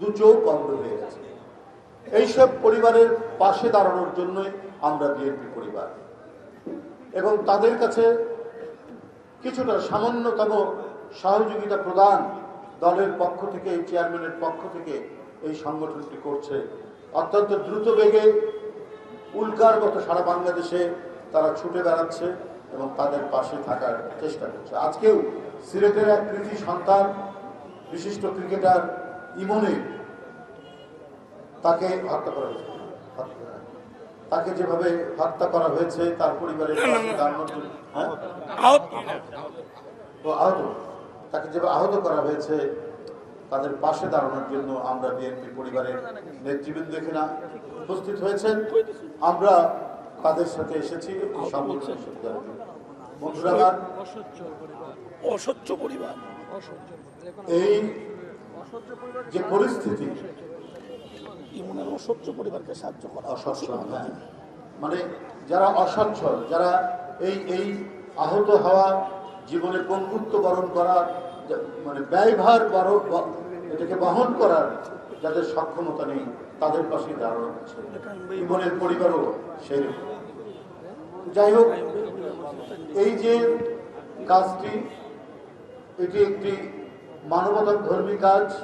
দু চোখ অন্ধ হয়ে গেছে। এইসব পরিবারের পাশে দাঁড়ানোর জন্যই আমরা বিএনপি পরিবার। এবং তাদের কাছে কিছুটা সামান্যতম সহযোগিতা প্রদান দলের পক্ষ থেকে এই চেয়ারম্যানের পক্ষ থেকে এই সংগঠনটি করছে। অত্যন্ত দ্রুত বেগে উল্কার মতো সারা বাংলাদেশে তারা ছুটে বেড়াচ্ছে এবং তাদের পাশে থাকার চেষ্টা করছে। আজকেও সিলেটের এক কৃতি সন্তান, বিশিষ্ট ক্রিকেটার ইমনে তাকে হত্যা করা হয়েছে। তাকে যেভাবে হত্যা করা হয়েছে তার পরিবারের দাঁড়ানোর হ্যাঁ? ও আহত। তাকে যেভাবে আহত করা হয়েছে তাদের পাশে দাঁড়ানোর জন্য আমরা বিএনপি পরিবারের নেতৃবৃন্দ এখানে উপস্থিত হয়েছেন। আমরা তাদের সাথে এসেছি। বন্ধুরা আমার, অসচ্ছ পরিবার। এই যে পরিস্থিতি। ইমনের অসচ্ছ পরিবারকে সাহায্য করা অসচ্ছল মানে যারা অসচ্ছল যারা এই এই আহত হওয়া জীবনে পঙ্গুত্ব বরণ করা মানে ব্যয়ভার বড়- ব- এটাকে বহন করার যাদের সক্ষমতা নেই তাদের পাশে দাঁড়ানো হচ্ছে। জীবনের পরিবারও সেই যাই হোক এই যে কাজটি এটি একটি মানবতা ধর্মী কাজ।